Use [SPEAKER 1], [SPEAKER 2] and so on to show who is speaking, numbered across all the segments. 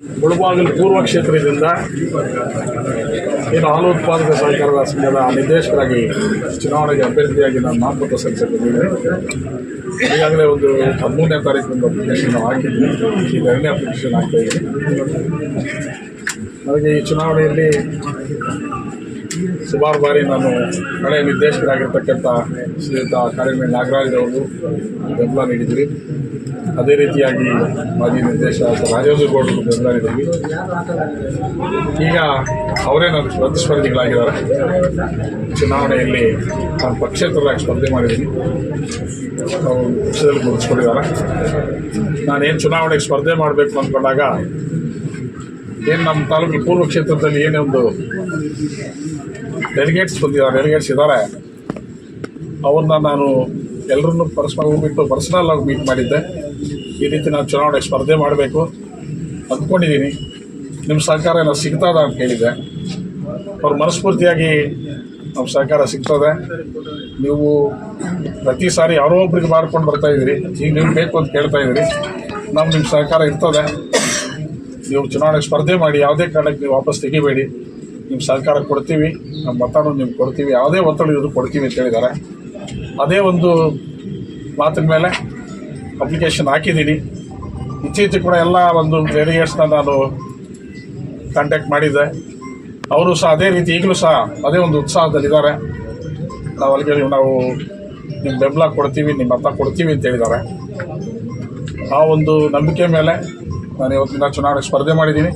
[SPEAKER 1] ಮುಳಬಾಗಿಲು ಪೂರ್ವ ಕ್ಷೇತ್ರದಿಂದ ಏನು ಹಾಲು ಉತ್ಪಾದಕ ಸಹಕಾರದ ಸಂಘದ ನಿರ್ದೇಶಕರಾಗಿ ಚುನಾವಣೆಗೆ ಅಭ್ಯರ್ಥಿಯಾಗಿ ನಾನು ನಾಮಪತ್ರ ಸಲ್ಲಿಸಿದ್ದೇನೆ. ಈಗಾಗಲೇ ಒಂದು ಹದಿಮೂರನೇ ತಾರೀಕಿನಿಂದ ಅಪ್ಲಿಕೇಶನ್ ಹಾಕಿದ್ವಿ ಈಗ ಎರಡನೇ ಅಪ್ಲಿಕೇಶನ್ ಆಗ್ತಾ ಇದ್ದೀನಿ ನನಗೆ ಈ ಚುನಾವಣೆಯಲ್ಲಿ ಸುಮಾರು ಬಾರಿ ನಾನು ಹಳೆಯ ನಿರ್ದೇಶಕರಾಗಿರ್ತಕ್ಕಂಥ ಶ್ರೀಯುತ ನಾಗರಾಜ್ ಅವರು ಬೆಂಬಲ ನೀಡಿದ್ರಿ ಅದೇ ರೀತಿಯಾಗಿ ಮಾಜಿ ನಿರ್ದೇಶಕ ರಾಜೇಂದ್ರ ಗೌಡ್ ಬೆಂಗಳೂರಿನಲ್ಲಿ ಈಗ ಅವರೇ ನನ್ನ ಪ್ರತಿಸ್ಪರ್ಧಿಗಳಾಗಿದ್ದಾರೆ. ಚುನಾವಣೆಯಲ್ಲಿ ನಾನು ಪಕ್ಷೇತರರಾಗಿ ಸ್ಪರ್ಧೆ ಮಾಡಿದ್ದೀನಿ. ಅವರು ಪಕ್ಷದಲ್ಲಿ ಗುರುತಿಸ್ಕೊಂಡಿದ್ದಾರೆ. ನಾನೇನು ಚುನಾವಣೆಗೆ ಸ್ಪರ್ಧೆ ಮಾಡಬೇಕು ಅಂದ್ಕೊಂಡಾಗ ಏನು ನಮ್ಮ ತಾಲೂಕಿನ ಪೂರ್ವ ಕ್ಷೇತ್ರದಲ್ಲಿ ಏನೇ ಒಂದು ಡೆಲಿಗೇಟ್ಸ್ ಬಂದಿದ್ದಾರೆ ಡೆಲಿಗೇಟ್ಸ್ ಇದ್ದಾರೆ. ಅವ್ರನ್ನ ನಾನು ಎಲ್ಲರನ್ನೂ ಪರಸ್ಪರ ಹೋಗ್ಬಿಟ್ಟು ಪರ್ಸನಲ್ ಆಗಿ ಮೀಟ್ ಮಾಡಿದ್ದೆ. ಈ ರೀತಿ ನಾನು ಚುನಾವಣೆ ಸ್ಪರ್ಧೆ ಮಾಡಬೇಕು ಅಂದ್ಕೊಂಡಿದ್ದೀನಿ. ನಿಮ್ಮ ಸಹಕಾರ ಏನೋ ಸಿಗ್ತದ ಅಂತ ಹೇಳಿದೆ ಅವ್ರು ಮನಸ್ಫೂರ್ತಿಯಾಗಿ ನಮ್ಮ ಸಹಕಾರ ಸಿಗ್ತದೆ. ನೀವು ಪ್ರತಿ ಸಾರಿ ಯಾರೋ ಒಬ್ರಿಗೆ ಮಾಡ್ಕೊಂಡು ಬರ್ತಾ ಇದ್ದೀರಿ. ಈಗ ನೀವು ಬೇಕು ಅಂತ ಕೇಳ್ತಾ ಇದ್ದೀರಿ. ನಮ್ಮ ನಿಮ್ಮ ಸಹಕಾರ ಇರ್ತದೆ. ನೀವು ಚುನಾವಣೆ ಸ್ಪರ್ಧೆ ಮಾಡಿ ಯಾವುದೇ ಕಾರಣಕ್ಕೆ ನೀವು ವಾಪಸ್ ತೆಗಿಬೇಡಿ. ನಿಮ್ಮ ಸಹಕಾರ ಕೊಡ್ತೀವಿ. ನಮ್ಮ ಮತನೂ ನಿಮ್ಗೆ ಕೊಡ್ತೀವಿ. ಯಾವುದೇ ಒತ್ತಡ ಇದ್ರೂ ಕೊಡ್ತೀವಿ ಅಂತ ಹೇಳಿದ್ದಾರೆ. ಅದೇ ಒಂದು ಮಾತಿನ ಮೇಲೆ ಅಪ್ಲಿಕೇಶನ್ ಹಾಕಿದ್ದೀನಿ ಇತ್ತೀಚೆಗೆ ಕೂಡ ಎಲ್ಲ ಒಂದು ಡೆಲಿಗೇಟ್ಸ್ನ ನಾನು ಕಾಂಟ್ಯಾಕ್ಟ್ ಮಾಡಿದ್ದೆ. ಅವರು ಸಹ ಅದೇ ರೀತಿ ಈಗಲೂ ಸಹ ಅದೇ ಒಂದು ಉತ್ಸಾಹದಲ್ಲಿದ್ದಾರೆ. ನಾವು ಅಲ್ಲಿಗೆ ನಾವು ನಿಮ್ಮ ಬೆಂಬಲ ಕೊಡ್ತೀವಿ ನಿಮ್ಮ ಮತ ಕೊಡ್ತೀವಿ ಅಂತ ಹೇಳಿದ್ದಾರೆ. ಆ ಒಂದು ನಂಬಿಕೆ ಮೇಲೆ ನಾನು ಇವತ್ತಿನ ಚುನಾವಣೆ ಸ್ಪರ್ಧೆ ಮಾಡಿದ್ದೀನಿ.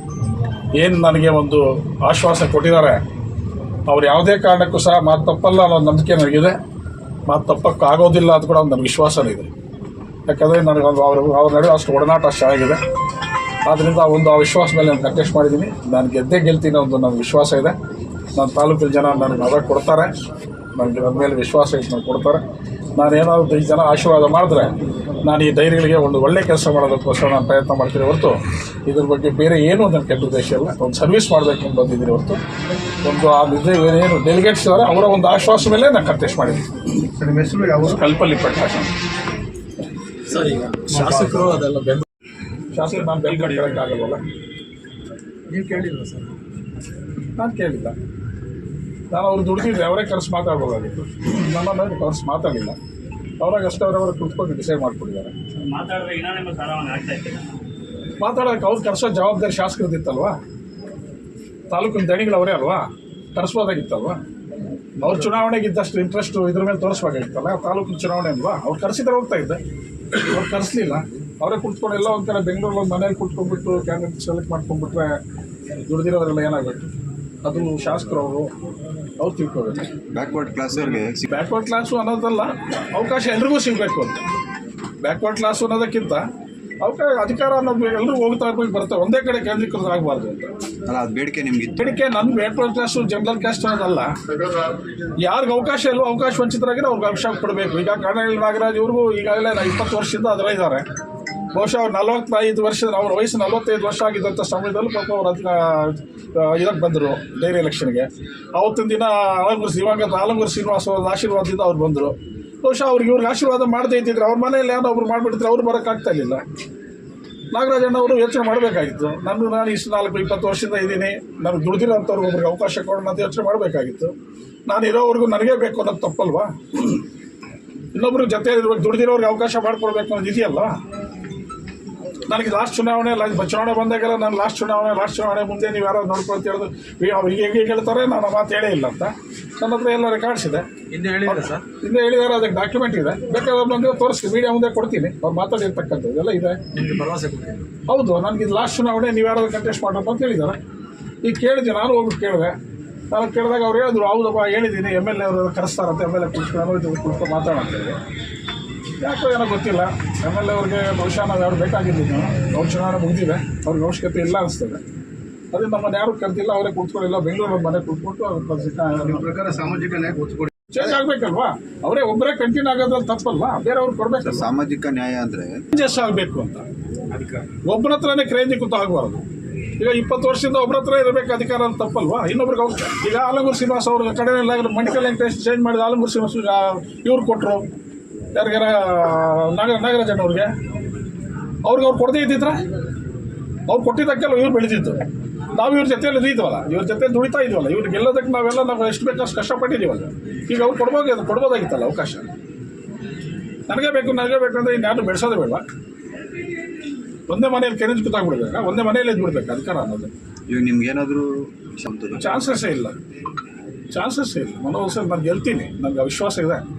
[SPEAKER 1] ಏನು ನನಗೆ ಒಂದು ಆಶ್ವಾಸ ಕೊಟ್ಟಿದ್ದಾರೆ, ಅವ್ರು ಯಾವುದೇ ಕಾರಣಕ್ಕೂ ಸಹ ಮಾತು ತಪ್ಪಲ್ಲ ಅನ್ನೋ ನಂಬಿಕೆ ನನಗಿದೆ. ಮಾತು ತಪ್ಪಕ್ಕೆ ಆಗೋದಿಲ್ಲ ಅಂತ ಕೂಡ ಒಂದು ನನಗೆ ವಿಶ್ವಾಸನೇ ಇದೆ. ಯಾಕಂದರೆ ನನಗೆ ಒಂದು ಅವ್ರ ಅವ್ರ ನಡುವೆ ಅಷ್ಟು ಒಡನಾಟ ಅಷ್ಟು ಚೆನ್ನಾಗಿದೆ. ಆದ್ದರಿಂದ ಒಂದು ಆ ವಿಶ್ವಾಸ ಮೇಲೆ ನಾನು ಕಂಟೆಸ್ಟ್ ಮಾಡಿದ್ದೀನಿ. ನಾನು ಗೆದ್ದೇ ಗೆಲ್ತೀನಿ ಒಂದು ನನ್ನ ವಿಶ್ವಾಸ ಇದೆ. ನನ್ನ ತಾಲೂಕಿನ ಜನ ನನಗೆ ಮದ ಕೊಡ್ತಾರೆ. ನನಗೆ ನನ್ನ ಮೇಲೆ ವಿಶ್ವಾಸ ಇಟ್ಟು ನನಗೆ ಕೊಡ್ತಾರೆ. ನಾನು ಏನಾದರೂ ಈ ಜನ ಆಶೀರ್ವಾದ ಮಾಡಿದ್ರೆ ನಾನು ಈ ಡೈರಿಗಳಿಗೆ ಒಂದು ಒಳ್ಳೆ ಕೆಲಸ ಮಾಡೋದಕ್ಕೋಸ್ಕರ ನಾನು ಪ್ರಯತ್ನ ಮಾಡ್ತೀನಿ ಹೊರತು ಇದ್ರ ಬಗ್ಗೆ ಬೇರೆ ಏನೂ ನನ್ನ ಕೆಟ್ಟ ಉದ್ದೇಶ ಇಲ್ಲ. ಒಂದು ಸರ್ವಿಸ್ ಮಾಡಬೇಕು ಅಂತ ಬಂದಿದ್ದೀನಿ ಹೊರತು. ಒಂದು ಆ ನಿದ್ದೆ ಏನು ಡೆಲಿಗೇಟ್ಸ್ ಇದ್ದಾರೆ ಅವರ ಒಂದು ಆಶ್ವಾಸ ಮೇಲೆ ನಾನು ಕಂಟೆಸ್ಟ್ ಮಾಡಿದ್ದೀನಿ. ಕಲ್ಪಲ್ಲಿ ಪ್ರಕಾಶ್ ಅಂತ.
[SPEAKER 2] ಸರ್ ಈಗ ಶಾಸಕರು ಅದೆಲ್ಲ ಬೆಂಬಲ
[SPEAKER 1] ಶಾಸಕರು ನಾನು ಬೆಂಬಲ ಕೇಳೋಕ್ಕಾಗಲ್ವಲ್ಲ
[SPEAKER 3] ನೀವು ಕೇಳಿಲ್ಲ ಸರ್?
[SPEAKER 1] ನಾನು ಕೇಳಿಲ್ಲ. ನಾನು ಅವ್ರು ದುಡ್ದಿದ್ದೆ ಅವರೇ ಕರೆಸಿ ಮಾತಾಡ್ಬೋದಾಗಿತ್ತು. ಮೇಲೆ ಕರೆಸಿ ಮಾತಾಡಲಿಲ್ಲ. ಅವ್ರಾಗ ಅಷ್ಟೇ ಅವರವರು ಕುತ್ಕೊಂಡು ಡಿಸೈಡ್ ಮಾಡ್ಕೊಂಡಿದ್ದಾರೆ
[SPEAKER 4] ನಿಮ್ಮ
[SPEAKER 1] ಮಾತಾಡೋಕೆ ಅವ್ರು ಕರೆಸೋ ಜವಾಬ್ದಾರಿ ಶಾಸಕರದಿತ್ತಲ್ವಾ? ತಾಲೂಕಿನ ದಣಿಗಳು ಅವರೇ ಅಲ್ವಾ? ಕರೆಸ್ಬೋದಾಗಿತ್ತಲ್ವಾ? ಅವ್ರ ಚುನಾವಣೆಗೆ ಇಂಟ್ರೆಸ್ಟು ಇಂಟ್ರೆಸ್ಟ್ ಇದ್ರ ಮೇಲೆ ತೋರಿಸ್ಬೇಕಾಗಿತ್ತಲ್ಲ ತಾಲೂಕಿನ ಚುನಾವಣೆ ಅಲ್ವಾ? ಅವ್ರು ಕರೆಸಿದ್ರೆ ಹೋಗ್ತಾ ಇದ್ದೆ. ಅವ್ರು ಕರೆಸ್ಲಿಲ್ಲ ಅವರೇ ಕುತ್ಕೊಂಡು ಎಲ್ಲ ಕಡೆ ಬೆಂಗಳೂರಲ್ಲಿ ಒಂದು ಮನೇಲಿ ಕುತ್ಕೊಂಡ್ಬಿಟ್ಟು ಕ್ಯಾಂಡಿಡೇಟ್ ಸೆಲೆಕ್ಟ್ ಮಾಡ್ಕೊಂಡ್ಬಿಟ್ರೆ ದುಡ್ದಿರೋರೆಲ್ಲ ಏನಾಗಬೇಕು ಅದು ಶಾಸಕರು ಅವರು ಅವ್ರು ತಿಳ್ಕೊಬೇಕು.
[SPEAKER 5] ಬ್ಯಾಕ್ವರ್ಡ್ ಕ್ಲಾಸ್ವರೆಗೆ
[SPEAKER 1] ಬ್ಯಾಕ್ವರ್ಡ್ ಕ್ಲಾಸು ಅನ್ನೋದಲ್ಲ ಅವಕಾಶ ಎಲ್ರಿಗೂ ಸಿಗಬೇಕು ಅಂತ. ಬ್ಯಾಕ್ವರ್ಡ್ ಕ್ಲಾಸು ಅನ್ನೋದಕ್ಕಿಂತ ಅವಕಾಶ ಅಧಿಕಾರ ಅನ್ನೋದು ಎಲ್ಲರೂ ಹೋಗ್ತಾ ಹೋಗಿ ಬರುತ್ತೆ. ಒಂದೇ ಕಡೆ ಕೇಂದ್ರೀಕೃತ ಆಗಬಾರ್ದು ಅಂತ.
[SPEAKER 5] ಅಲ್ಲ ಅದು ಬೇಡಿಕೆ ನಿಮ್ಗೆ
[SPEAKER 1] ಬೇಡಿಕೆ ನನ್ನ ಬ್ಯಾಕ್ವರ್ಡ್ ಕ್ಯಾಸ್ಟು ಜನರಲ್ ಕ್ಯಾಸ್ಟ್ ಅನ್ನೋದಲ್ಲ. ಯಾರಿಗೆ ಅವಕಾಶ ಇಲ್ಲೋ ಅವಕಾಶ ವಂಚಿತರಾಗಿರೋ ಅವ್ರಿಗೆ ಅವಕಾಶ ಕೊಡಬೇಕು. ಈಗ ಕರ್ನಾಟಕ ನಾಗರಾಜ್ ಇವ್ರಿಗೂ ಈಗಾಗಲೇ ಇಪ್ಪತ್ತು ವರ್ಷದಿಂದ ಅದರ ಇದ್ದಾರೆ ಬಹುಶಃ ಅವ್ರು ನಲವತ್ತೈದು ವರ್ಷದ ಅವ್ರ ವಯಸ್ಸು ನಲವತ್ತೈದು ವರ್ಷ ಆಗಿದ್ದಂಥ ಸಮಯದಲ್ಲೂ ಪಾಪ ಅವ್ರು ಅದನ್ನ ಇದಕ್ಕೆ ಬಂದರು ಡೈರಿ ಎಲೆಕ್ಷನ್ಗೆ ಅವತ್ತಿನ ದಿನ ಆಲಂಗೂರು ದಿವಂಗತ ಆಲಂಗೂರು ಶ್ರೀನಿವಾಸ ಅವ್ರ ಆಶೀರ್ವಾದದಿಂದ ಅವ್ರು ಬಂದರು. ಬಹುಶಃ ಅವ್ರಿಗೆ ಇವ್ರಿಗೆ ಆಶೀರ್ವಾದ ಮಾಡದೇ ಇದ್ದಿದ್ರೆ ಅವ್ರ ಮನೆಯಲ್ಲಿ ಯಾರೋ ಒಬ್ರು ಮಾಡಿಬಿಟ್ಟಿದ್ರೆ ಅವ್ರು ಬರೋಕ್ಕಾಗ್ತಾ ಇರಲಿಲ್ಲ. ನಾಗರಾಜಣ್ಣವರು ಯೋಚನೆ ಮಾಡಬೇಕಾಗಿತ್ತು. ನಾನು ನಾನು ಇಷ್ಟು ನಾಲ್ಕು ಇಪ್ಪತ್ತು ವರ್ಷದಿಂದ ಇದ್ದೀನಿ. ನನಗೆ ದುಡ್ದಿರೋಂಥವ್ರಿಗೆ ಒಬ್ರಿಗೆ ಅವಕಾಶ ಕೊಡೋಣ ಅಂತ ಯೋಚನೆ ಮಾಡಬೇಕಾಗಿತ್ತು. ನಾನು ಇರೋವರೆಗೂ ನನಗೇ ಬೇಕು ಅನ್ನೋದು ತಪ್ಪಲ್ವಾ? ಇನ್ನೊಬ್ರು ಜೊತೆ ಇರ್ಬೇಕು ದುಡ್ದಿರೋರಿಗೆ ಅವಕಾಶ ಮಾಡಿಕೊಡ್ಬೇಕು ಅನ್ನೋದು ಇದೆಯಲ್ಲ ನನಗೆ ಲಾಸ್ಟ್ ಚುನಾವಣೆ ಚುನಾವಣೆ ಬಂದಾಗೆಲ್ಲ ನಾನು ಲಾಸ್ಟ್ ಚುನಾವಣೆ ಲಾಸ್ಟ್ ಚುನಾವಣೆ ಮುಂದೆ ನೀವು ಯಾರೋ ನೋಡ್ಕೊಳ್ತ ಹೇಳಿದ್ರು ಈಗ ಅವ್ರು ಹೀಗೆ ಹೇಳ್ತಾರೆ ನಾನು ಆ ಮಾತು ಹೇಳೇ ಇಲ್ಲ ಅಂತ. ನನ್ನ ಹತ್ರ ಎಲ್ಲ ರೆಕಾರ್ಡ್ಸ್ ಇದೆ.
[SPEAKER 2] ಹಿಂದೆ ಹೇಳಿದ್ದಾರೆ ಸರ್?
[SPEAKER 1] ಹಿಂದೆ ಹೇಳಿದಾರೆ ಅದಕ್ಕೆ ಡಾಕ್ಯುಮೆಂಟ್ ಇದೆ. ಬೇಕಾದ್ರೆ ಬಂದರೆ ತೋರಿಸ್ತೀನಿ ಮೀಡಿಯಾ ಮುಂದೆ ಕೊಡ್ತೀನಿ. ಅವ್ರು ಮಾತಾಡಿರ್ತಕ್ಕಂಥದ್ದು ಇದೆಲ್ಲ ಇದೆ.
[SPEAKER 2] ನಿಮ್ಗೆ ಭರವಸೆ
[SPEAKER 1] ಹೌದು ನನಗೆ ಇದು ಲಾಸ್ಟ್ ಚುನಾವಣೆ ನೀವು ಯಾರಾದ್ರೂ ಕಂಟೆಸ್ಟ್ ಮಾಡಪ್ಪ ಅಂತ ಹೇಳಿದ್ದಾರೆ ಈಗ ಕೇಳಿದೆ ನಾನು ಹೋಗ್ಬಿಟ್ಟು ಕೇಳಿದೆ. ನಾನು ಕೇಳಿದಾಗ ಅವ್ರು ಹೇಳಿದ್ರು ಹೌದಪ್ಪ ಹೇಳಿದ್ದೀನಿ. ಎಂ ಎಲ್ ಎ ಅವರು ಕರೆಸ್ತಾರಂತೆ ಎಂ ಎಲ್ ಎ ಕುತ್ಕೊಂಡು ಇದು ಮಾತಾಡೋಂಥೇಳಿ ಯಾಕೋ ಏನೋ ಗೊತ್ತಿಲ್ಲ. ಎಂ ಎಲ್ ಎ ಅವ್ರಿಗೆ ಬಹುಶಃ ನಾವು ಯಾರು ಬೇಕಾಗಿದ್ದೀವಿ ನಾವು ಅವ್ರ ಚುನಾವಣೆ ಮುಗಿದಿವೆ ಅವ್ರಿಗೆ ಅವಶ್ಯಕತೆ ಇಲ್ಲ ಅನಿಸ್ತದೆ. ಅದೇ ನಮ್ಮನ್ನು ಯಾರು ಕರೆದಿಲ್ಲ ಅವರೇ ಕೂತ್ಕೊಳ್ಳಿಲ್ಲ. ಬೆಂಗಳೂರು ಮನೆ ಕೂತ್ಕೊಂಡು ಅವ್ರ
[SPEAKER 3] ಪ್ರಕಾರ ಸಾಮಾಜಿಕ ನ್ಯಾಯ ಒತ್ತು
[SPEAKER 1] ಚೇಂಜ್ ಆಗ್ಬೇಕಲ್ವಾ? ಅವರೇ ಒಬ್ಬರೇ ಕಂಟಿನ್ಯೂ ಆಗೋದ್ರಲ್ಲಿ ತಪ್ಪಲ್ವಾ ಬೇರೆಯವ್ರು ಕೊಡ್ಬೇಕು.
[SPEAKER 5] ಸಾಮಾಜಿಕ ನ್ಯಾಯ ಅಂದ್ರೆ?
[SPEAKER 1] ಚೇಂಜಸ್ ಆಗಬೇಕು ಅಂತ. ಒಬ್ಬರ ಹತ್ರನೇ ಕ್ರೇಜಿಕೃತ ಆಗಬಾರ್ದು. ಈಗ ಇಪ್ಪತ್ತು ವರ್ಷದಿಂದ ಒಬ್ಬರ ಹತ್ರ ಇರಬೇಕು ಅಧಿಕಾರ ಅಂತ ತಪ್ಪಲ್ವಾ? ಇನ್ನೊಬ್ರಿಗೆ ಅವ್ರು ಈಗ ಆಲಂಗೂರು ಶ್ರೀನಿವಾಸ ಅವ್ರ ಕಡೆ ಮಂಡಿಕಲ್ ವೆಂಕಟೇಶ್ ಚೇಂಜ್ ಮಾಡಿದ ಆಲಂಗೂರು ಶ್ರೀನಿವಾಸ ಇವ್ರು ಕೊಟ್ಟರು ಯಾರಿಗಾರ ನಾಗ ನಾಗರಾಜನ್ ಅವ್ರಿಗೆ? ಅವ್ರಿಗೆ ಅವ್ರು ಕೊಡದೇ ಇದ್ದಿದ್ರೆ? ಅವ್ರು ಕೊಟ್ಟಿದ್ದಕ್ಕೆಲ್ಲ ಇವ್ರು ಬೆಳೆದಿತ್ತು ನಾವು ಇವ್ರ ಜೊತೆಯಲ್ಲಿ ಇದ್ದೀವಲ್ಲ ಇವ್ರ ಜೊತೆ ದುಡಿತಾ ಇದೀವಲ್ಲ ಇವ್ರು ಗೆಲ್ಲೋದಕ್ಕೆ ನಾವೆಲ್ಲ ನಾವು ಎಷ್ಟು ಬೇಕಷ್ಟು ಕಷ್ಟಪಟ್ಟಿದ್ದೀವಲ್ಲ. ಈಗ ಅವ್ರು ಕೊಡ್ಬೋದು ಕೊಡ್ಬೋದಾಗಿತ್ತಲ್ಲ ಅವಕಾಶ. ನನಗೆ ಬೇಕು ನನಗೆ ಬೇಕು ಅಂದರೆ ಇನ್ಯಾರು ಬೆಳೆಸೋದೇ ಬೇಡ. ಒಂದೇ ಮನೆಯಲ್ಲಿ ಕೆರೆಂಜ್ ಕೂತಾಗ್ಬಿಡ್ಬೇಕಾ? ಒಂದೇ ಮನೆಯಲ್ಲಿ ಇದ್ಬಿಡ್ಬೇಕು? ಅಧಿಕಾರ ಅನ್ನೋದು
[SPEAKER 5] ಇವಾಗ ನಿಮ್ಗೆ ಏನಾದರೂ ಸ್ವಂತದ
[SPEAKER 1] ಚಾನ್ಸಸ್ಸೇ ಇಲ್ಲ. ಚಾನ್ಸಸ್ಸೇ ಇಲ್ಲ. ಮನೋಸ್ ನಾನು ಗೆಲ್ತೀನಿ. ನನಗೆ ವಿಶ್ವಾಸ ಇದೆ.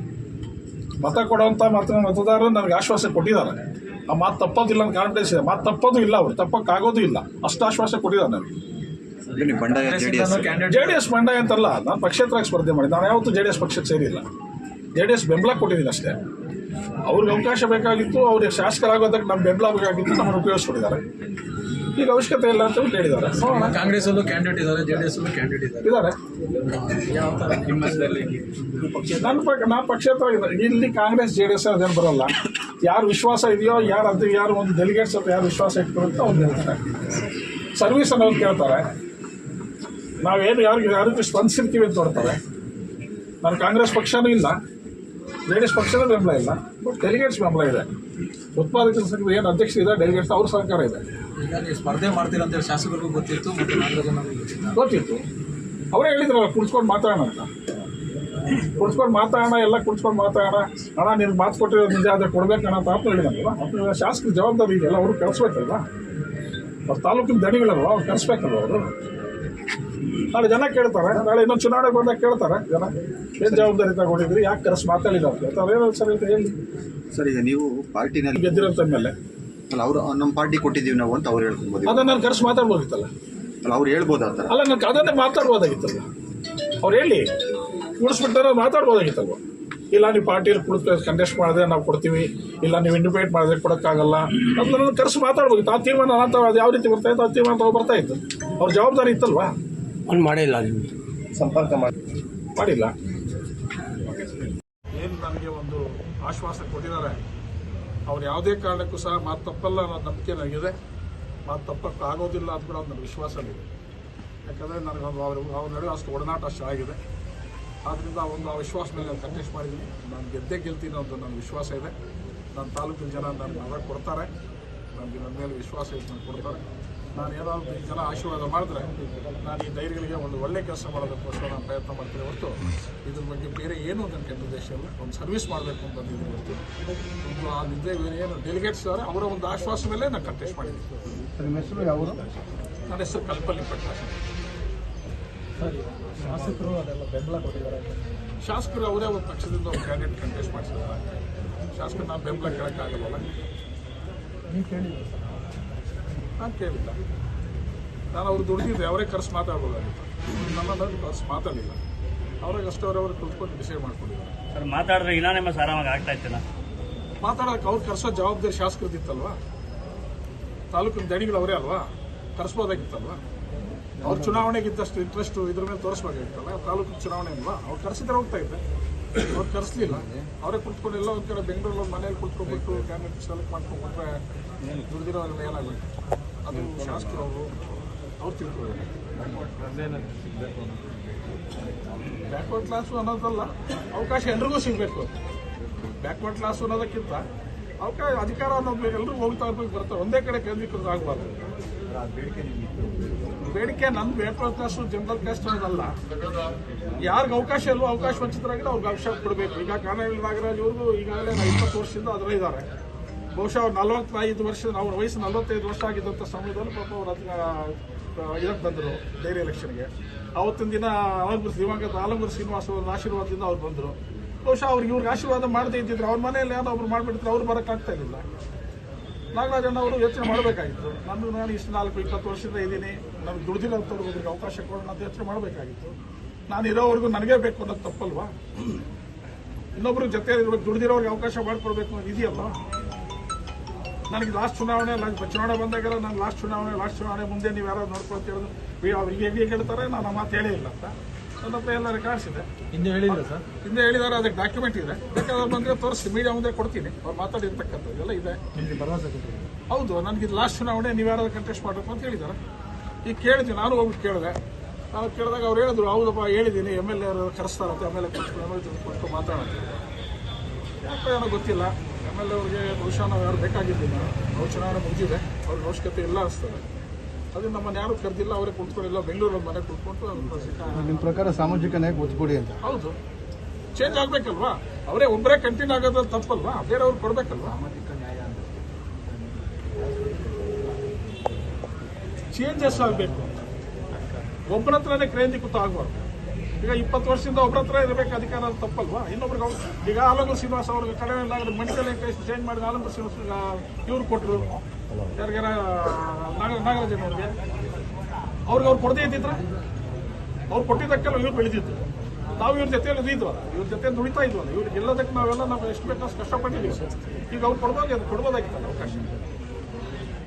[SPEAKER 1] ಮತ ಕೊಡುವಂಥ ಮತ ಮತದಾರರು ನನಗೆ ಆಶ್ವಾಸ ಕೊಟ್ಟಿದ್ದಾರೆ. ಆ ಮಾತು ತಪ್ಪೋದಿಲ್ಲ ಅಂತ ಕಾನ್ಫಿಡೆನ್ಸ್ ಇದೆ. ಮಾತು ತಪ್ಪೋದು ಇಲ್ಲ ಅವರು. ತಪ್ಪಕ್ಕಾಗೋದು ಇಲ್ಲ. ಅಷ್ಟು ಆಶ್ವಾಸ ಕೊಟ್ಟಿದ್ದಾರೆ ನನಗೆ.
[SPEAKER 5] ಜೆ ಡಿ ಎಸ್
[SPEAKER 1] ಬಂಡಾಯ ಅಂತಲ್ಲ ನಾನು ಪಕ್ಷೇತರಾಗಿ ಸ್ಪರ್ಧೆ ಮಾಡಿದ್ದೆ. ನಾನು ಯಾವತ್ತೂ ಜೆ ಡಿ ಎಸ್ ಪಕ್ಷಕ್ಕೆ ಸೇರಿಲ್ಲ. ಜೆ ಡಿ ಎಸ್ ಬೆಂಬಲ ಕೊಟ್ಟಿದ್ದೀನಿ ಅಷ್ಟೇ. ಅವ್ರಿಗೆ ಅವಕಾಶ ಬೇಕಾಗಿತ್ತು ಅವ್ರಿಗೆ ಶಾಸಕರಾಗೋದಕ್ಕೆ ನಮ್ಮ ಬೆಂಬಲ ಬೇಕಾಗಿತ್ತು ನಮ್ಮನ್ನು ಉಪಯೋಗಿಸ್ಕೊಂಡಿದ್ದಾರೆ. ಈಗ ಅವಶ್ಯಕತೆ ಇಲ್ಲ ಅಂತ ಹೇಳಿ ಹೇಳಿದ್ದಾರೆ. ನೋಡೋಣ
[SPEAKER 2] ಕಾಂಗ್ರೆಸ್ ಅಲ್ಲೂ ಕ್ಯಾಂಡಿಡೇಟ್ ಇದ್ದಾರೆ ಜೆ ಡಿ ಎಸ್ ಅಲ್ಲೂ ಕ್ಯಾಂಡಿಡೇಟ್ ಇದ್ದಾರೆ.
[SPEAKER 1] ನನ್ನ ಪಕ್ಷ ನಾನು ಪಕ್ಷೇತರ ಇದ್ದಾರೆ ಇಲ್ಲಿ ಕಾಂಗ್ರೆಸ್ ಜೆ ಡಿ ಎಸ್ ಅದೇನು ಬರಲ್ಲ. ಯಾರು ವಿಶ್ವಾಸ ಇದೆಯೋ ಯಾರು ಅದು ಯಾರು ಒಂದು ಡೆಲಿಗೇಟ್ಸ್ ಅಂತ ಯಾರು ವಿಶ್ವಾಸ ಇಟ್ಕೊಳ್ಳುತ್ತೋ ಅವ್ರು ಹೇಳ್ತಾರೆ. ಸರ್ವಿಸ್ ಅನ್ನೋದು ಕೇಳ್ತಾರೆ. ನಾವೇನು ಯಾರಿಗೆ ಯಾರಿಗೂ ಸ್ಪಂದಿಸಿರ್ತೀವಿ ಅಂತ ನೋಡ್ತಾರೆ ನಾನು ಕಾಂಗ್ರೆಸ್ ಪಕ್ಷನೂ ಇಲ್ಲ. ಜೆ ಡಿ ಎಸ್ ಪಕ್ಷನೂ ಬೆಂಬಲ ಇಲ್ಲ. ಬಟ್ ಡೆಲಿಗೇಟ್ಸ್ ಬೆಂಬಲ ಇದೆ. ಉತ್ಪಾದಕ ಸಂಘದ ಏನು ಅಧ್ಯಕ್ಷ ಇದೆ ಡೆಲಿಗೇಟ್ಸ್ ಅವ್ರ ಸಹಕಾರ ಇದೆ.
[SPEAKER 2] ಈಗ ನೀವು ಸ್ಪರ್ಧೆ ಮಾಡ್ತೀರಾ ಅಂತೇಳಿ ಶಾಸಕರಿಗೂ ಗೊತ್ತಿತ್ತು ಮತ್ತು ನಾಗರಾಜ್ ಅವರಿಗೂ ಗೊತ್ತಿತ್ತು.
[SPEAKER 1] ಗೊತ್ತಿತ್ತು. ಅವರೇ ಹೇಳಿದ್ರಲ್ಲ ಕುಡ್ಸ್ಕೊಂಡು ಮಾತಾಡೋಣ ಅಂತ. ಕುಡ್ಸ್ಕೊಂಡು ಮಾತಾಡೋಣ ಎಲ್ಲ ಕುಡ್ಸ್ಕೊಂಡು ಮಾತಾಡೋಣ. ಅಣ್ಣ ನಿನ್ಗೆ ಮಾತು ಕೊಟ್ಟಿರೋದು ನಿಜ ಆದರೆ ಕೊಡ್ಬೇಕಣ್ಣ ಅಂತ ಆಪ್ತ ಹೇಳಿದಲ್ವ ಮತ್ತು ಶಾಸಕರ ಜವಾಬ್ದಾರಿ ಇದೆಯಲ್ಲ ಅವರು ಕಳಿಸ್ಬೇಕಲ್ವ? ಅವ್ರು ತಾಲೂಕಿನ ದಣಿಗಳಲ್ವ ಅವ್ರು ಕಳಿಸ್ಬೇಕಲ್ವ ಅವರು? ನಾಳೆ ಜನ ಕೇಳ್ತಾರೆ ನಾಳೆ ಇನ್ನೊಂದು ಚುನಾವಣೆ ಬಂದಾಗ ಕೇಳ್ತಾರೆ ಜನ. ಏನು ಜವಾಬ್ದಾರಿ ತಗೊಂಡಿದ್ರಿ ಯಾಕೆ ಕರೆಸ್ ಮಾತಾಡಿದ್ದಾರೆ ಅಂತ ಕೇಳ್ತಾರೆ ಏನೋ ಸರ್ ಅಂತ ಹೇಳಿ.
[SPEAKER 5] ಸರ್ ಈಗ ನೀವು ಪಾರ್ಟಿನಲ್ಲಿ
[SPEAKER 1] ಗೆದ್ದಿರೋಂಥ ಮೇಲೆ
[SPEAKER 5] ಅಲ್ಲ ಅವರು ನಮ್ಮ ಪಾರ್ಟಿ ಕೊಟ್ಟಿದ್ದೀವಿ ನಾವು ಅಂತ ಅವ್ರು ಹೇಳ್ಕೊಬೋದು.
[SPEAKER 1] ಅದನ್ನ ನಾನು ಕರೆಸಿ ಮಾತಾಡ್ಬೋದಿತ್ತಲ್ಲ?
[SPEAKER 5] ಅಲ್ಲ ಅವ್ರು ಹೇಳ್ಬೋದು ಆ ಥರ
[SPEAKER 1] ಅಲ್ಲ ನಾನು ಅದನ್ನೇ ಮಾತಾಡ್ಬೋದಾಗಿತ್ತಲ್ಲ. ಅವ್ರು ಹೇಳಿ. ಕೂಡಿಸ್ಬಿಟ್ಟಾರೆ ಮಾತಾಡ್ಬೋದಾಗಿತ್ತಲ್ವ? ಇಲ್ಲ ನೀವು ಪಾರ್ಟಿಯಲ್ಲಿ ಕುಳಿತು ಕಂಟೆಸ್ಟ್ ಮಾಡಿದ್ರೆ ನಾವು ಕೊಡ್ತೀವಿ. ಇಲ್ಲ ನೀವು ಇಂಡಿಪೇಟ್ ಮಾಡಿದ್ರೆ ಕೊಡೋಕ್ಕಾಗಲ್ಲ. ಅದನ್ನ ನಾನು ಕರೆಸಿ ಮಾತಾಡ್ಬೋದಿತ್ತು. ಆ ತೀರ್ಮಾನ ಅಂತ ಅದು ಯಾವ ರೀತಿ ಬರ್ತಾ ಇತ್ತು ಆ ತೀರ್ಮಾನ ತಗೋ ಬರ್ತಾ ಇತ್ತು. ಅವ್ರ ಜವಾಬ್ದಾರಿ ಇತ್ತಲ್ವಾ?
[SPEAKER 6] ಅವ್ನು ಮಾಡಿಲ್ಲ ನೀವು
[SPEAKER 3] ಸಂಪರ್ಕ ಮಾಡಿ.
[SPEAKER 1] ಮಾಡಿಲ್ಲ. ಏನು ನನಗೆ ಒಂದು ಆಶ್ವಾಸ ಕೊಟ್ಟಿದ್ದಾರೆ? ಅವ್ರು ಯಾವುದೇ ಕಾರಣಕ್ಕೂ ಸಹ ಮಾತು ತಪ್ಪಲ್ಲ ಅನ್ನೋ ನಂಬಿಕೆ ನನಗಿದೆ. ಮಾತು ತಪ್ಪಕ್ಕೆ ಆಗೋದಿಲ್ಲ ಅಂತ ಕೂಡ ಒಂದು ನನ್ನ ವಿಶ್ವಾಸ ಇದೆ ಯಾಕಂದರೆ ನನಗೊಂದು ಅವರು ಅವ್ರ ನಡುವೆ ಅಷ್ಟು ಒಡನಾಟ ಅಷ್ಟು ಆಗಿದೆ. ಆದ್ದರಿಂದ ಒಂದು ಆ ವಿಶ್ವಾಸ ಮೇಲೆ ನಾನು ಕಂಟೆಸ್ಟ್ ಮಾಡಿದ್ದೀನಿ. ನಾನು ಗೆದ್ದೇ ಗೆಲ್ತೀನಿ ಅಂತ ನನ್ನ ವಿಶ್ವಾಸ ಇದೆ. ನನ್ನ ತಾಲೂಕಿನ ಜನ ನನಗೆ ಮಗ ಕೊಡ್ತಾರೆ. ನನಗೆ ನನ್ನ ಮೇಲೆ ವಿಶ್ವಾಸ ಇದೆ, ನಾನು ಕೊಡ್ತಾರೆ. ನಾನು ಏನಾದರೂ ಈ ಜನ ಆಶೀರ್ವಾದ ಮಾಡಿದ್ರೆ ನಾನು ಈ ಧೈರ್ಯಗಳಿಗೆ ಒಂದು ಒಳ್ಳೆ ಕೆಲಸ ಮಾಡೋದಕ್ಕೋಸ್ಕರ ನಾನು ಪ್ರಯತ್ನ ಮಾಡ್ತೀನಿ ಹೊರತು ಇದ್ರ ಬಗ್ಗೆ ಬೇರೆ ಏನೂ ನನ್ನ ಕೆಟ್ಟ ಉದ್ದೇಶ ಇಲ್ಲ. ಒಂದು ಸರ್ವಿಸ್ ಮಾಡಬೇಕು ಅಂತ ಬಂದಿದ್ದೀನಿ ಹೊರತು. ಒಂದು ಆ ನಿದ್ದೆ ಏನು ಡೆಲಿಗೇಟ್ಸ್ ಇದ್ದಾರೆ ಅವರ ಒಂದು ಆಶ್ವಾಸ ಮೇಲೆ ನಾನು ಕಂಟೆಸ್ಟ್ ಮಾಡಿದ್ದೀನಿ.
[SPEAKER 3] ಹೆಸರು ಯಾವರು
[SPEAKER 1] ನನ್ನ ಹೆಸರು ಕಲ್ಪಲ್ಲಿ ಪ್ರಕಾಶ್.
[SPEAKER 2] ಶಾಸಕರು ಅದೆಲ್ಲ ಬೆಂಬಲ ಕೊಟ್ಟಿದ್ದಾರೆ
[SPEAKER 1] ಶಾಸಕರು ಅವರೇ ಒಂದು ಪಕ್ಷದಿಂದ ಒಂದು ಕ್ಯಾಂಡಿಡೇಟ್ ಕಂಟೆಸ್ಟ್ ಮಾಡಿಸಿದ್ದಾರೆ. ಶಾಸಕರು ನಾನು ಬೆಂಬಲ ಕೇಳೋಕ್ಕಾಗಲ್ಲ.
[SPEAKER 2] ನೀವು ಕೇಳಿದ್ರು
[SPEAKER 1] ನಾನು ಕೇಳಿಲ್ಲ. ನಾನು ಅವ್ರು ದುಡಿದಿದ್ದೆ ಅವರೇ ಖರ್ಚು ಮಾತಾಡ್ಬೋದಾಗಿತ್ತು ನನ್ನ ಖರ್ಚು ಮಾತಾಡಲಿಲ್ಲ. ಅವ್ರಿಗೆ ಅಷ್ಟೇ ಅವರವರು ಕುತ್ಕೊಂಡು ಡಿಸೈಡ್ ಮಾಡ್ಕೊಂಡಿದ್ದಾರೆ.
[SPEAKER 4] ಸರ್ ಮಾತಾಡಿದ್ರೆ ಇನಾನಿಮಸ್ ಆರಾಮಾಗಿ ಆಗ್ತಾ ಇತ್ತಲ್ಲ
[SPEAKER 1] ಮಾತಾಡೋಕೆ ಅವ್ರು ಕರ್ಸೋ ಜವಾಬ್ದಾರಿ ಶಾಸಕರದಿತ್ತಲ್ವಾ? ತಾಲೂಕಿನ ದಣಿಗಳು ಅವರೇ ಅಲ್ವಾ? ಕರೆಸ್ಬೋದಾಗಿತ್ತಲ್ವಾ? ಅವ್ರ ಚುನಾವಣೆಗಿದ್ದಷ್ಟು ಇಂಟ್ರೆಸ್ಟು ಇದ್ರ ಮೇಲೆ ತೋರಿಸ್ಬೇಕಾಗಿತ್ತಲ್ಲ ತಾಲೂಕಿನ ಚುನಾವಣೆ ಅಲ್ವಾ? ಅವ್ರು ಕರೆಸಿದ್ರೆ ಹೋಗ್ತಾ ಇದ್ದೆ. ಅವ್ರು ಕರೆಸ್ಲಿಲ್ಲ. ಅವರೇ ಕುತ್ಕೊಂಡು ಎಲ್ಲ ಒಂದು ಕಡೆ ಬೆಂಗಳೂರಲ್ಲಿ ಮನೇಲಿ ಕುತ್ಕೊಂಡ್ಬಿಟ್ಟು ಕ್ಯಾಂಡಿಡೇಟ್ ಸೆಲೆಕ್ಟ್ ಮಾಡ್ಕೊಂಡ್ಬಿಟ್ರೆ ದುಡ್ದಿರೋರೆಲ್ಲ ಏನಾಗುತ್ತೆ ಅದು ಶಾಸಕರು ಅವರು ಅವ್ರು ತಿಳ್ಕೊಳ್ಳಿ ಬ್ಯಾಕ್ವರ್ಡ್ ಕ್ಲಾಸು ಅನ್ನೋದಲ್ಲ, ಅವಕಾಶ ಎಲ್ರಿಗೂ ಸಿಗಬೇಕು. ಬ್ಯಾಕ್ವರ್ಡ್ ಕ್ಲಾಸು ಅನ್ನೋದಕ್ಕಿಂತ ಅವಕಾಶ, ಅಧಿಕಾರ ಅನ್ನೋದು ಎಲ್ಲರೂ ಹೋಗ್ತಾ ಇರ್ಬೇಕು ಬರ್ತಾರೆ ಒಂದೇ ಕಡೆ ಕೇಂದ್ರೀಕೃತ ಆಗಬಾರ್ದು. ಬೇಡಿಕೆ ನನ್ನ ಬ್ಯಾಕ್ವರ್ಡ್ ಕ್ಲಾಸು ಜನರಲ್ ಕ್ಯಾಸ್ಟ್ ಅನ್ನೋದಲ್ಲ. ಯಾರಿಗೆ ಅವಕಾಶ ಇಲ್ವೋ, ಅವಕಾಶ ವಂಚಿತರಾಗಿರೋ ಅವ್ರಿಗೆ ಅವಕಾಶ ಕೊಡಬೇಕು. ಈಗ ಕಾನೂನು ನಾಗರಾಜ್ ಅವ್ರಿಗೂ ಈಗಾಗಲೇ ಇಪ್ಪತ್ತು ವರ್ಷದಿಂದ ಅದರಲ್ಲಿ ಇದ್ದಾರೆ ಬಹುಶಃ ಅವ್ರು ನಲವತ್ತೈದು ವರ್ಷ, ಅವ್ರ ವಯಸ್ಸು ನಲವತ್ತೈದು ವರ್ಷ ಆಗಿದ್ದಂಥ ಸಮಯದಲ್ಲಿ ಪಾಪ ಅವ್ರು ಅದನ್ನ ಇದಕ್ಕೆ ಬಂದರು ಡೈರಿ ಎಲೆಕ್ಷನ್ಗೆ ಅವತ್ತಿನ ದಿನ ಆಲಂಗೂರು ದಿವಂಗತ ಆಲಂಗೂರು ಶ್ರೀನಿವಾಸ ಅವ್ರ ಆಶೀರ್ವಾದದಿಂದ ಅವ್ರು ಬಂದರು. ಬಹುಶಃ ಅವ್ರಿಗೆ ಇವ್ರಿಗೆ ಆಶೀರ್ವಾದ ಮಾಡದೇ ಇದ್ದಿದ್ರು ಅವ್ರ ಮನೆಯಲ್ಲಿ ಯಾರೋ ಒಬ್ರು ಮಾಡಿಬಿಡ್ತಾರೆ ಅವ್ರು ಬರೋಕ್ಕಾಗ್ತಾ ಇರಲಿಲ್ಲ. ನಾಗರಾಜಣ್ಣ ಅವರು ಯೋಚನೆ ಮಾಡಬೇಕಾಗಿತ್ತು. ನಾನು ನಾನು ಇಷ್ಟು ನಾಲ್ಕು, ಇಪ್ಪತ್ತು ವರ್ಷದಿಂದ ಇದ್ದೀನಿ. ನನಗೆ ಅಂತ ಒಬ್ರಿಗೆ ಅವಕಾಶ ಕೊಡೋಣ ಅಂತ ಯೋಚನೆ ಮಾಡಬೇಕಾಗಿತ್ತು. ನಾನು ಇರೋವರೆಗೂ ನನಗೇ ಬೇಕು ಅನ್ನೋದು ತಪ್ಪಲ್ವಾ? ಇನ್ನೊಬ್ರು ಜೊತೆ ಇರ್ಬೇಕು ದುಡ್ದಿರೋರಿಗೆ ಅವಕಾಶ ಮಾಡಿಕೊಡ್ಬೇಕು ಅನ್ನೋದು ಇದೆಯಲ್ಲ ನನಗೆ ಲಾಸ್ಟ್ ಚುನಾವಣೆ ಚುನಾವಣೆ ಬಂದಾಗೆಲ್ಲ ನಾನು ಲಾಸ್ಟ್ ಚುನಾವಣೆ ಲಾಸ್ಟ್ ಚುನಾವಣೆ ಮುಂದೆ ನೀವು ಯಾರು ಅವ್ರು ಅವ್ರಿಗೆ ಹೇಗೆ ಹೇಳ್ತಾರೆ ನಾನು ಆ ಮಾತು ಹೇಳಿಲ್ಲ ಅಂತ. ನನ್ನ ಹತ್ರ ಎಲ್ಲ ರೆಕಾರ್ಡ್ಸ್ ಇದೆ
[SPEAKER 2] ಹಿಂದೆ ಹೇಳಿದ್ರೆ ಸರ್.
[SPEAKER 1] ಹಿಂದೆ ಹೇಳಿದಾರೆ ಅದಕ್ಕೆ ಡಾಕ್ಯುಮೆಂಟ್ ಇದೆ. ಬೇಕಾದ್ರೆ ಬಂದರೆ ತೋರಿಸಿ ಮೀಡಿಯಾ ಮುಂದೆ ಕೊಡ್ತೀನಿ. ಅವ್ರು ಮಾತಾಡಿರ್ತಕ್ಕಂಥದ್ದು ಎಲ್ಲ ಇದೆ.
[SPEAKER 2] ನಿಮಗೆ ಭರವಸೆ
[SPEAKER 1] ಹೌದು ನನಗೆ ಇದು ಲಾಸ್ಟ್ ಚುನಾವಣೆ ನೀವು ಯಾರಾದ್ರೂ ಕಂಟೆಸ್ಟ್ ಮಾಡಬೇಕು ಅಂತ ಹೇಳಿದ್ದಾರೆ ಈಗ ಕೇಳಿದ್ವಿ ನಾನು ಹೋಗ್ಬಿಟ್ಟು ಕೇಳಿದೆ. ನಾನು ಕೇಳಿದಾಗ ಅವ್ರು ಹೇಳಿದ್ರು ಹೌದಪ್ಪ ಹೇಳಿದ್ದೀನಿ ಎಂ ಎಲ್ ಎ ಕರೆಸ್ತಾರಂತೆ ಎಂ ಎಲ್ ಎ ಕೊಟ್ಟು ಮಾತಾಡೋದು ಯಾಕೋ ಏನೋ ಗೊತ್ತಿಲ್ಲ. ಎಂ ಎಲ್ ಎ ಅವ್ರಿಗೆ ಬಹುಶಃ ನಾವು ಯಾರು ಬೇಕಾಗಿದ್ದಿಲ್ಲ. ನಾವು ಚುನಾವಣೆ ಮುಗಿದಿದೆ. ಅವ್ರಿಗೆ ಅವಶ್ಯಕತೆ ಇಲ್ಲ ಅನಿಸ್ತದೆ ಅದು ನಮ್ಮನ್ನ ಯಾರು ಕರೆದಿಲ್ಲ ಅವರೇ ಕುಂತ್ಕೊಂಡಿಲ್ಲ ಬೆಂಗಳೂರಲ್ಲಿ ಮನೆ ಕುತ್ಕೊಂಡು
[SPEAKER 3] ನಿಮ್ಮ ಪ್ರಕಾರ ಸಾಮಾಜಿಕ ನ್ಯಾಯ ಒತ್ಕೊಡಿ ಅಂತ.
[SPEAKER 1] ಹೌದು. ಚೇಂಜ್ ಆಗ್ಬೇಕಲ್ವಾ? ಅವರೇ ಒಬ್ಬರೇ ಕಂಟಿನ್ಯೂ ಆಗೋದ್ರ ತಪ್ಪಲ್ವಾ? ಬೇರೆಯವ್ರು ಕೊಡ್ಬೇಕಲ್ವಾ? ಚೇಂಜಸ್ ಆಗಬೇಕು. ಒಬ್ಬರ ಹತ್ರನೇ ಕೇಂದ್ರೀಕೃತ ಆಗಬಾರ್ದು. ಈಗ ಇಪ್ಪತ್ತು ವರ್ಷದಿಂದ ಒಬ್ಬರ ಹತ್ರ ಇರಬೇಕು, ಅಧಿಕಾರ ತಪ್ಪಲ್ವಾ? ಇನ್ನೊಬ್ರಿಗೆ ಅವ್ರು ಈಗ ಆಲಂಬ ಶ್ರೀನಿವಾಸ ಅವ್ರಿಗೆ ಕಡೆ ಮೆಡಿಕಲ್ ಚೇಂಜ್ ಮಾಡಿದ ಆಲಂಬ ಶ್ರೀನಿವಾಸ ಇವ್ರು ಕೊಟ್ಟರು ಯಾರಿಗಾರ ನಾಗರ ನಾಗರಾಜನ್ ಅವ್ರಿಗೆ. ಅವ್ರಿಗೆ ಅವ್ರು ಕೊಡದೇ ಇದ್ದಿದ್ರ? ಅವ್ರು ಕೊಟ್ಟಿದ್ದಕ್ಕೆಲ್ಲ ಇವ್ರು ಬೆಳೆದಿದ್ದು. ನಾವು ಇವ್ರ ಜೊತೆಯಲ್ಲಿ ಇದ್ವಲ್ಲ ಇವ್ರ ಜೊತೆ ದುಡಿತಾ ಇದ್ವಲ್ಲ, ಇವ್ರಿಗೆ ಎಲ್ಲದಕ್ಕೆ ನಾವೆಲ್ಲ ನಾವು ಎಷ್ಟು ಬೇಕು ಕಷ್ಟಪಟ್ಟಿದ್ದೀವಿ. ಈಗ ಅವ್ರು ಕೊಡ್ಬೋದು, ಅದು ಕೊಡ್ಬೋದಾಗಿತ್ತಲ್ಲ ಅವಕಾಶ.